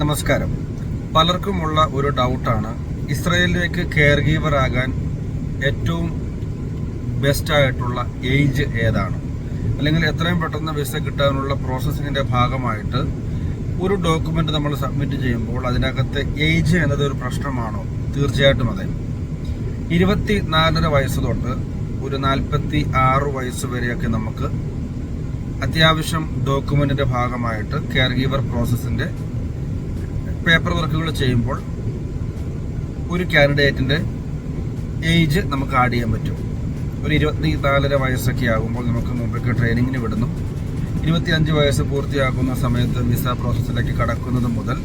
നമസ്കാരം. പലർക്കുമുള്ള ഒരു ഡൗട്ടാണ് ഇസ്രയേലിലേക്ക് care giver ആകാൻ ഏറ്റവും ബെസ്റ്റ് ആയിട്ടുള്ള ഏജ് ഏതാണ്? അല്ലെങ്കിൽ എത്രയും പെട്ടെന്ന് വിസ കിട്ടാനുള്ള പ്രോസസ്സിങ്ങിന്റെ ഭാഗമായിട്ട് ഒരു ഡോക്യുമെന്റ് നമ്മൾ സബ്മിറ്റ് ചെയ്യുമ്പോൾ അതിനകത്ത് ഏജ് എന്നത് ഒരു പ്രശ്നമാണോ? തീർച്ചയായിട്ടും അതെ. ഇരുപത്തി നാലര വയസ്സ് തൊട്ട് ഒരു നാൽപ്പത്തി ആറ് വയസ്സ് വരെയൊക്കെ നമുക്ക് അത്യാവശ്യം ഡോക്യുമെന്റിന്റെ ഭാഗമായിട്ട് കെയർ ഗീവർ പ്രോസസ്സിന്റെ പേപ്പർ വർക്കുകൾ ചെയ്യുമ്പോൾ ഒരു കാൻഡിഡേറ്റിന്റെ ഏജ് നമുക്ക് ആഡ് ചെയ്യാൻ പറ്റും. ഒരു ഇരുപത്തി നാലര വയസ്സൊക്കെ ആകുമ്പോൾ നമുക്ക് മുമ്പൊക്കെ ട്രെയിനിങ്ങിന് വിടുന്നു. ഇരുപത്തി അഞ്ച് വയസ്സ് പൂർത്തിയാക്കുന്ന സമയത്ത് വിസ പ്രോസസ്സിലേക്ക് കടക്കുന്നത് മുതൽ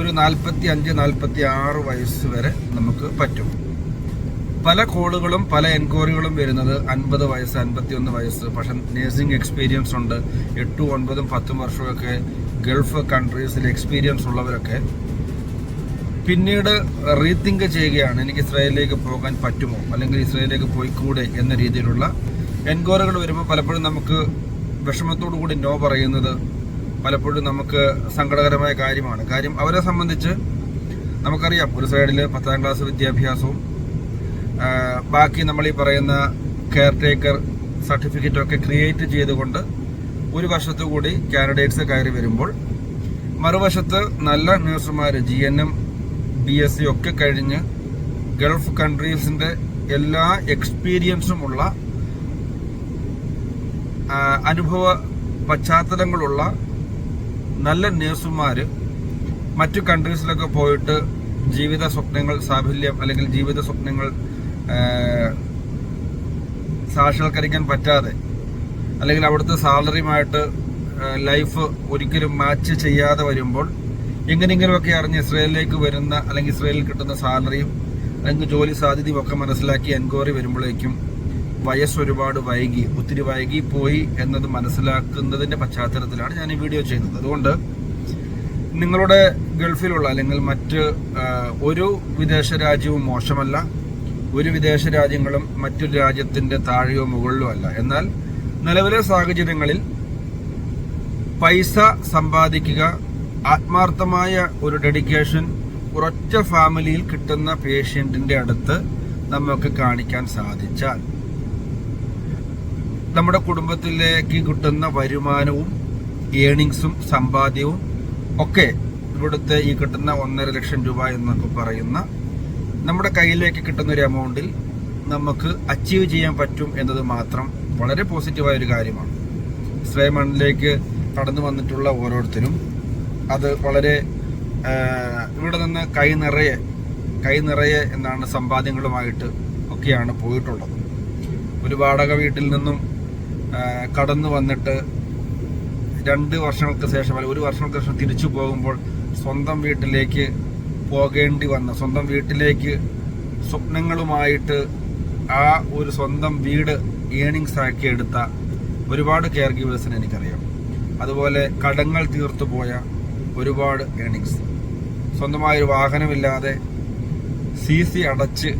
ഒരു നാൽപ്പത്തി അഞ്ച് നാൽപ്പത്തി ആറ് വയസ്സ് വരെ നമുക്ക് പറ്റും. പല കോളുകളും പല എൻക്വയറികളും വരുന്നത് അൻപത് വയസ്സ് അൻപത്തി ഒന്ന് വയസ്സ്. പക്ഷെ നേഴ്സിംഗ് എക്സ്പീരിയൻസ് ഉണ്ട്. എട്ടും ഒൻപതും പത്തും വർഷമൊക്കെ ഗൾഫ് കൺട്രീസിൽ എക്സ്പീരിയൻസ് ഉള്ളവരൊക്കെ പിന്നീട് റീതിങ്ക് ചെയ്യുകയാണ് എനിക്ക് ഇസ്രായേലിലേക്ക് പോകാൻ പറ്റുമോ? അല്ലെങ്കിൽ ഇസ്രായേലിലേക്ക് പോയിക്കൂടെ എന്ന രീതിയിലുള്ള എൻക്വയറികൾ വരുമ്പോൾ പലപ്പോഴും നമുക്ക് വിഷമത്തോടു കൂടി നോ പറയുന്നത് പലപ്പോഴും നമുക്ക് സങ്കടകരമായ കാര്യമാണ്. കാര്യം അവരെ സംബന്ധിച്ച് നമുക്കറിയാം. ഒരു സൈഡിൽ പത്താം ക്ലാസ് വിദ്യാഭ്യാസവും ബാക്കി നമ്മൾ ഈ പറയുന്ന കെയർ ടേക്കർ സർട്ടിഫിക്കറ്റ് ഒക്കെ ക്രിയേറ്റ് ചെയ്തുകൊണ്ട് ഒരു വർഷത്തു കൂടി കാൻഡിഡേറ്റ്സ് കയറി വരുമ്പോൾ മറുവശത്ത് നല്ല നഴ്സുമാർ G N M B S C ഒക്കെ കഴിഞ്ഞ് ഗൾഫ് കൺട്രീസിന്റെ എല്ലാ എക്സ്പീരിയൻസുമുള്ള അനുഭവ പശ്ചാത്തലങ്ങളുള്ള നല്ല നേഴ്സുമാർ മറ്റു കൺട്രീസിലൊക്കെ പോയിട്ട് ജീവിത സ്വപ്നങ്ങൾ സാഫല്യം അല്ലെങ്കിൽ ജീവിത സ്വപ്നങ്ങൾ സാക്ഷാത്കരിക്കാൻ പറ്റാതെ അല്ലെങ്കിൽ അവിടുത്തെ സാലറിയുമായിട്ട് ലൈഫ് ഒരിക്കലും മാച്ച് ചെയ്യാതെ വരുമ്പോൾ എങ്ങനെയെങ്കിലുമൊക്കെ അറിഞ്ഞ് ഇസ്രയേലിലേക്ക് വരുന്ന അല്ലെങ്കിൽ ഇസ്രയേലിൽ കിട്ടുന്ന സാലറിയും അല്ലെങ്കിൽ ജോലി സാധ്യതയും ഒക്കെ മനസ്സിലാക്കി എൻക്വയറി വരുമ്പോഴേക്കും വയസ്സ് ഒരുപാട് വൈകി ഒത്തിരി വൈകി പോയി എന്നത് മനസ്സിലാക്കുന്നതിന്റെ പശ്ചാത്തലത്തിലാണ് ഞാൻ ഈ വീഡിയോ ചെയ്യുന്നത്. അതുകൊണ്ട് നിങ്ങളുടെ ഗൾഫിലുള്ള അല്ലെങ്കിൽ മറ്റ് ഒരു വിദേശ രാജ്യവും മോശമല്ല. ഒരു വിദേശ രാജ്യങ്ങളും മറ്റൊരു രാജ്യത്തിന്റെ താഴെയോ മുകളിലോ അല്ല. എന്നാൽ നിലവിലെ സാഹചര്യങ്ങളിൽ പൈസ സമ്പാദിക്കുക ആത്മാർത്ഥമായ ഒരു ഡെഡിക്കേഷൻ ഉറച്ച ഫാമിലിയിൽ കിട്ടുന്ന പേഷ്യന്റിന്റെ അടുത്ത് നമുക്ക് കാണിക്കാൻ സാധിച്ചാൽ നമ്മുടെ കുടുംബത്തിലേക്ക് കിട്ടുന്ന വരുമാനവും ഏണിങ്സും സമ്പാദ്യവും ഒക്കെ ഇവിടുത്തെ ഈ കിട്ടുന്ന ഒന്നര ലക്ഷം രൂപ എന്നൊക്കെ പറയുന്ന നമ്മുടെ കയ്യിലേക്ക് കിട്ടുന്ന ഒരു എമൗണ്ടിൽ നമുക്ക് അച്ചീവ് ചെയ്യാൻ പറ്റും എന്നത് മാത്രം വളരെ പോസിറ്റീവായ ഒരു കാര്യമാണ്. ശ്രേമണിലേക്ക് മണ്ണിലേക്ക് കടന്നു വന്നിട്ടുള്ള ഓരോരുത്തരും അത് വളരെ ഇവിടെ നിന്ന് കൈ നിറയെ കൈ നിറയെ എന്നാണ് സമ്പാദ്യങ്ങളുമായിട്ട് ഒക്കെയാണ് പോയിട്ടുള്ളത്. ഒരു വാടക വീട്ടിൽ നിന്നും കടന്നു വന്നിട്ട് രണ്ട് വർഷങ്ങൾക്ക് ശേഷം അല്ലെങ്കിൽ ഒരു വർഷങ്ങൾക്ക് ശേഷം തിരിച്ചു പോകുമ്പോൾ സ്വന്തം വീട്ടിലേക്ക് പോകേണ്ടി വന്ന സ്വന്തം വീട്ടിലേക്ക് സ്വപ്നങ്ങളുമായിട്ട് ആ ഒരു സ്വന്തം വീട് ഏണിങ്സ് ആക്കി എടുത്ത ഒരുപാട് കെയർ ഗീവേഴ്സിനെ എനിക്കറിയാം. അതുപോലെ കടങ്ങൾ തീർത്തു പോയ ഒരുപാട് ഏണിങ്സ് സ്വന്തമായൊരു വാഹനമില്ലാതെ സി സി അടച്ച്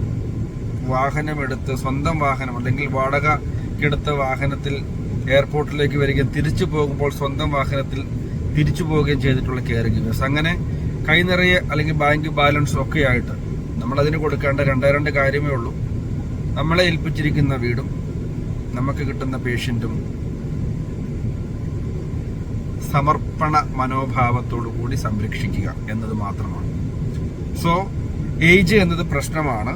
വാഹനമെടുത്ത് സ്വന്തം വാഹനം അല്ലെങ്കിൽ വാടകക്കെടുത്ത വാഹനത്തിൽ എയർപോർട്ടിലേക്ക് വരികയും തിരിച്ചു പോകുമ്പോൾ സ്വന്തം വാഹനത്തിൽ തിരിച്ചു പോവുകയും ചെയ്തിട്ടുള്ള കെയർ ഗീവേഴ്സ്. അങ്ങനെ കൈ നിറയെ അല്ലെങ്കിൽ ബാങ്ക് ബാലൻസ് ഒക്കെ ആയിട്ട് നമ്മളതിന് കൊടുക്കേണ്ട രണ്ടേ രണ്ട് കാര്യമേ ഉള്ളൂ. നമ്മളെ ഏൽപ്പിച്ചിരിക്കുന്ന വീടും നമുക്ക് കിട്ടുന്ന പേഷ്യന്റും സമർപ്പണ മനോഭാവത്തോടു കൂടി സംരക്ഷിക്കുക എന്നത് മാത്രമാണ്. സോ ഏജ് എന്നത് പ്രശ്നമാണ്.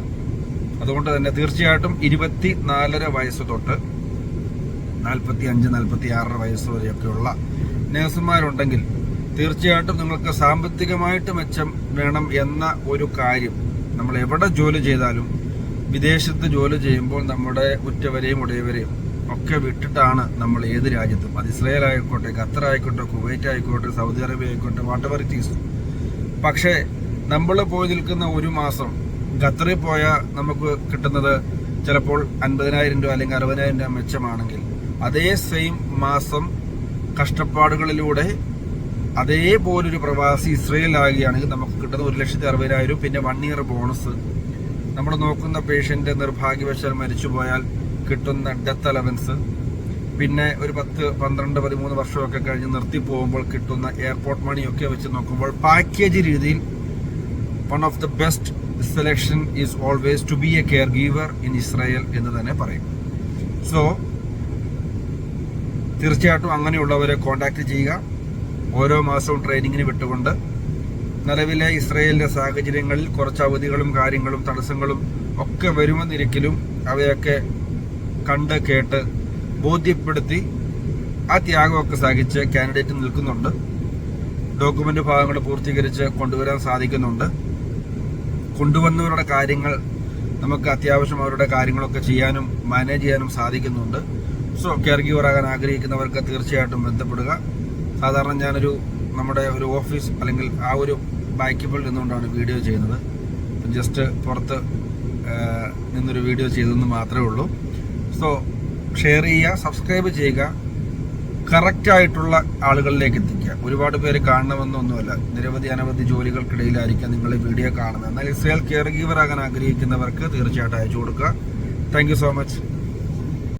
അതുകൊണ്ട് തന്നെ തീർച്ചയായിട്ടും ഇരുപത്തി നാലര വയസ്സ് തൊട്ട് നാൽപ്പത്തി അഞ്ച് നാൽപ്പത്തി ആറര വയസ്സ് വരെയൊക്കെയുള്ള നഴ്സുമാരുണ്ടെങ്കിൽ തീർച്ചയായിട്ടും നിങ്ങൾക്ക് സാമ്പത്തികമായിട്ട് മെച്ചം വേണം എന്ന ഒരു കാര്യം. നമ്മൾ എവിടെ ജോലി ചെയ്താലും വിദേശത്ത് ജോലി ചെയ്യുമ്പോൾ നമ്മുടെ ഉറ്റവരെയും ഉടയവരെയും ഒക്കെ വിട്ടിട്ടാണ് നമ്മൾ ഏത് രാജ്യത്തും. അത് ഇസ്രായേൽ ആയിക്കോട്ടെ ഖത്തർ ആയിക്കോട്ടെ കുവൈറ്റ് ആയിക്കോട്ടെ സൗദി അറേബ്യ ആയിക്കോട്ടെ വാട്ടവർ ഇറ്റ് പക്ഷേ നമ്മൾ പോയി നിൽക്കുന്ന ഒരു മാസം ഖത്തറിൽ പോയാൽ നമുക്ക് കിട്ടുന്നത് ചിലപ്പോൾ അൻപതിനായിരം രൂപ അല്ലെങ്കിൽ അറുപതിനായിരം രൂപ മെച്ചമാണെങ്കിൽ അതേ സെയിം മാസം കഷ്ടപ്പാടുകളിലൂടെ അതേപോലൊരു പ്രവാസി ഇസ്രയേലാകുകയാണെങ്കിൽ നമുക്ക് കിട്ടുന്ന ഒരു ലക്ഷത്തി അറുപതിനായിരം പിന്നെ വൺ ഇയർ ബോണസ് നമ്മൾ നോക്കുന്ന പേഷ്യന്റെ നിർഭാഗ്യവശാൽ മരിച്ചുപോയാൽ കിട്ടുന്ന ഡെത്ത് അലവൻസ് പിന്നെ ഒരു പത്ത് പന്ത്രണ്ട് പതിമൂന്ന് വർഷമൊക്കെ കഴിഞ്ഞ് നിർത്തി പോകുമ്പോൾ കിട്ടുന്ന എയർപോർട്ട് മണിയൊക്കെ വെച്ച് നോക്കുമ്പോൾ പാക്കേജ് രീതിയിൽ one of the best selection is always to be a care giver in Israel എന്ന് തന്നെ പറയും. സോ തീർച്ചയായിട്ടും അങ്ങനെയുള്ളവരെ കോൺടാക്ട് ചെയ്യുക. ഓരോ മാസവും ട്രെയിനിങ്ങിന് വിട്ടുകൊണ്ട് നിലവിലെ ഇസ്രയേലിന്റെ സാഹചര്യങ്ങളിൽ കുറച്ച് അവധികളും കാര്യങ്ങളും തടസ്സങ്ങളും ഒക്കെ വരുമെന്നിരിക്കലും അവയൊക്കെ കണ്ട് കേട്ട് ബോധ്യപ്പെടുത്തി ആ ത്യാഗമൊക്കെ സഹിച്ച് കാൻഡിഡേറ്റ് നിൽക്കുന്നുണ്ട്. ഡോക്യുമെന്റ് ഭാഗങ്ങൾ പൂർത്തീകരിച്ച് കൊണ്ടുവരാൻ സാധിക്കുന്നുണ്ട്. കൊണ്ടുവന്നവരുടെ കാര്യങ്ങൾ നമുക്ക് അത്യാവശ്യം അവരുടെ കാര്യങ്ങളൊക്കെ ചെയ്യാനും മാനേജ് ചെയ്യാനും സാധിക്കുന്നുണ്ട്. സോ കെയർ ഗീവറാകാൻ ആഗ്രഹിക്കുന്നവർക്ക് തീർച്ചയായിട്ടും ബന്ധപ്പെടുക. സാധാരണ ഞാനൊരു നമ്മുടെ ഒരു ഓഫീസ് അല്ലെങ്കിൽ ആ ഒരു ബാക്കിപ്പിൽ നിന്നുകൊണ്ടാണ് വീഡിയോ ചെയ്യുന്നത്. ജസ്റ്റ് പുറത്ത് നിന്നൊരു വീഡിയോ ചെയ്തെന്ന് മാത്രമേ ഉള്ളൂ. സോ ഷെയർ ചെയ്യുക സബ്സ്ക്രൈബ് ചെയ്യുക കറക്റ്റായിട്ടുള്ള ആളുകളിലേക്ക് എത്തിക്കുക. ഒരുപാട് പേര് കാണണമെന്നൊന്നുമല്ല. നിരവധി അനവധി ജോലികൾക്കിടയിലായിരിക്കാം നിങ്ങൾ ഈ വീഡിയോ കാണുന്നത്. എന്നാൽ ഇസ്രയേൽ കെയർ ഗീവർ ആകാൻ ആഗ്രഹിക്കുന്നവർക്ക് തീർച്ചയായിട്ടും അയച്ചു കൊടുക്കുക. Thank so much